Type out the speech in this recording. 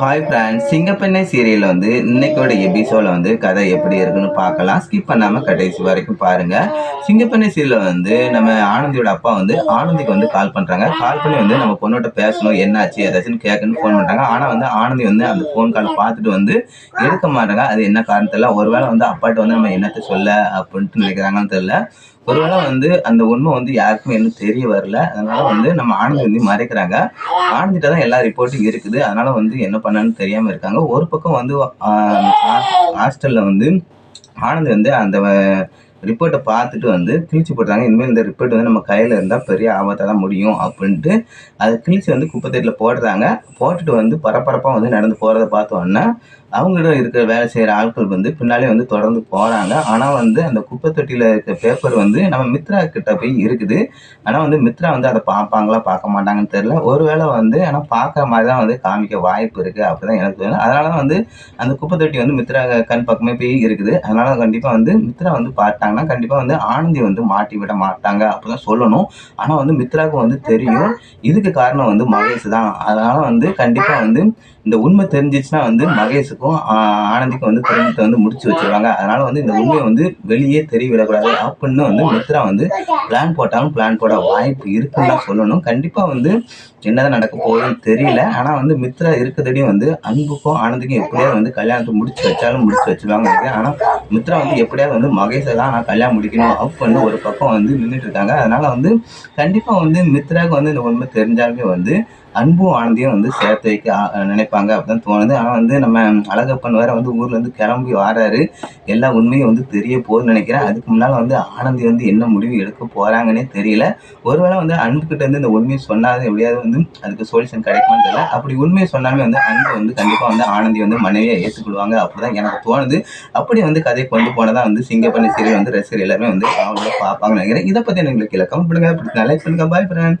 Hi friends சிங்கப்பெண்ணை சீரியலில் வந்து இன்னைக்கோட எபிசோடில் வந்து கதை எப்படி இருக்குன்னு பார்க்கலாம். ஸ்கிப் பண்ணாமல் கடைசி வரைக்கும் பாருங்கள் சிங்கப்பெண்ணை சீரியலில் வந்து நம்ம ஆனந்தியோட அப்பா வந்து ஆனந்திக்கு வந்து கால் பண்ணுறாங்க கால் பண்ணி வந்து நம்ம பொண்ணோட பேசணும் என்னாச்சு ஏதாச்சும் கேட்கணும்னு ஃபோன் பண்ணுறாங்க ஆனால் வந்து ஆனந்தி வந்து அந்த ஃபோன் கால் பார்த்துட்டு வந்து எடுக்க மாட்டாங்க. அது என்ன காரணத்தில் ஒருவேளை வந்து அப்பாட்ட வந்து நம்ம என்னத்தை சொல்ல அப்படின்ட்டு நினைக்கிறாங்கன்னு தெரியல. ஒருவேளை வந்து அந்த உண்மை வந்து யாருக்கும் இன்னும் தெரிய வரல. அதனால வந்து நம்ம ஆனந்த் வந்து மறைக்கிறாங்க. ஆனந்திட்ட தான் எல்லா ரிப்போர்ட்டும் இருக்குது. அதனால வந்து என்ன பண்ணான்னு தெரியாம இருக்காங்க. ஒரு பக்கம் வந்து ஹாஸ்டல்ல வந்து ஆனந்த் வந்து அந்த ரிப்போர்ட்டை பார்த்துட்டு வந்து கிழிச்சு போட்டாங்க. இனிமேல் இந்த ரிப்போர்ட் வந்து நம்ம கையில் இருந்தால் பெரிய ஆபத்தாக தான் முடியும் அப்படின்ட்டு அதை கிழிச்சு வந்து குப்பைத்தட்டில் போடுறாங்க. போட்டுட்டு வந்து பரபரப்பாக வந்து நடந்து போகிறத பார்த்தோன்னா அவங்களோட இருக்கிற வேலை செய்கிற ஆட்கள் வந்து பின்னாலே வந்து தொடர்ந்து போகிறாங்க ஆனால் வந்து அந்த குப்பை தொட்டியில் இருக்க பேப்பர் வந்து நம்ம மித்ரா கிட்ட போய் இருக்குது. ஆனால் வந்து மித்ரா வந்து அதை பார்ப்பாங்களா பார்க்க மாட்டாங்கன்னு தெரில ஒருவேளை வந்து ஆனால் பார்க்குற மாதிரி தான் வந்து காமிக்க வாய்ப்பு இருக்குது அப்படி தான் எனக்கு தோணுது. அதனால தான் வந்து அந்த குப்பை தொட்டி வந்து மித்ரா கண் பக்கமே போய் இருக்குது. அதனால கண்டிப்பாக வந்து மித்ரா வந்து பார்த்தாங்கன்னா கண்டிப்பாக வந்து ஆனந்தி வந்து மாட்டி விட மாட்டாங்க அப்படிதான் சொல்லணும். ஆனால் வந்து மித்ராவுக்கு வந்து தெரியும். இதுக்கு காரணம் வந்து மகேஷ் தான். அதனால் வந்து கண்டிப்பாக வந்து இந்த உண்மை தெரிஞ்சிச்சுன்னா வந்து மகேஷுக்கும் ஆனந்திக்கும் வந்து திருமணத்தை வந்து முடிச்சு வச்சிருவாங்க. அதனால் வந்து இந்த உண்மையை வந்து வெளியே தெரியவிடக்கூடாது அப்படின்னு வந்து மித்ரா வந்து பிளான் போட்டாலும் பிளான் போட வாய்ப்பு இருக்குன்னு தான் சொல்லணும். கண்டிப்பாக வந்து என்னதான் நடக்க போகுதுன்னு தெரியல. ஆனால் வந்து மித்ரா இருக்கிறதையும் வந்து அன்புக்கும் ஆனந்துக்கும் எப்படியாவது வந்து கல்யாணத்தை முடிச்சு வச்சாலும் முடிச்சு வச்சிருவாங்க. ஆனால் மித்ரா வந்து எப்படியாவது வந்து மகேஷை தான் நான் கல்யாணம் முடிக்கணும் அப்படின்னு ஒரு பக்கம் வந்து நின்றுட்டு இருக்காங்க. அதனால வந்து கண்டிப்பாக வந்து மித்ராவுக்கு வந்து இந்த உண்மை தெரிஞ்சாலுமே வந்து அன்பும் ஆனந்தியும் வந்து சேர்த்து வைக்க நினைப்பாங்க அப்படின்னு தோணுது. ஆனால் வந்து நம்ம அழகப்பன் வேற வந்து ஊர்ல இருந்து கிளம்பி வராரு. எல்லா உண்மையும் வந்து தெரிய போகுதுன்னு நினைக்கிறேன். அதுக்கு முன்னால் வந்து ஆனந்தி வந்து என்ன முடிவு எடுக்க போறாங்கன்னே தெரியல. ஒருவேளை வந்து அன்புக்கிட்ட இருந்து இந்த உண்மையை சொன்னாலும் எப்படியாவது வந்து அதுக்கு சொல்யூஷன் கிடைக்கும்னு தெரியல. அப்படி உண்மையை சொன்னாலுமே வந்து அன்பு வந்து கண்டிப்பாக வந்து ஆனந்தி வந்து மனைவியை ஏற்றுக்கொள்வாங்க அப்படிதான் எனக்கு தோணுது. அப்படி வந்து கதை கொண்டு போனதான் வந்து சிங்கப்பண்ணி சீரியல் வந்து ரசிகர் எல்லாருமே வந்து அவங்கள பார்ப்பாங்கன்னு நினைக்கிறேன். இதை பற்றி எங்களுக்கு கமெண்ட் பண்ணுங்க. லைக் பண்ணுங்க. பாய் ஃப்ரெண்ட்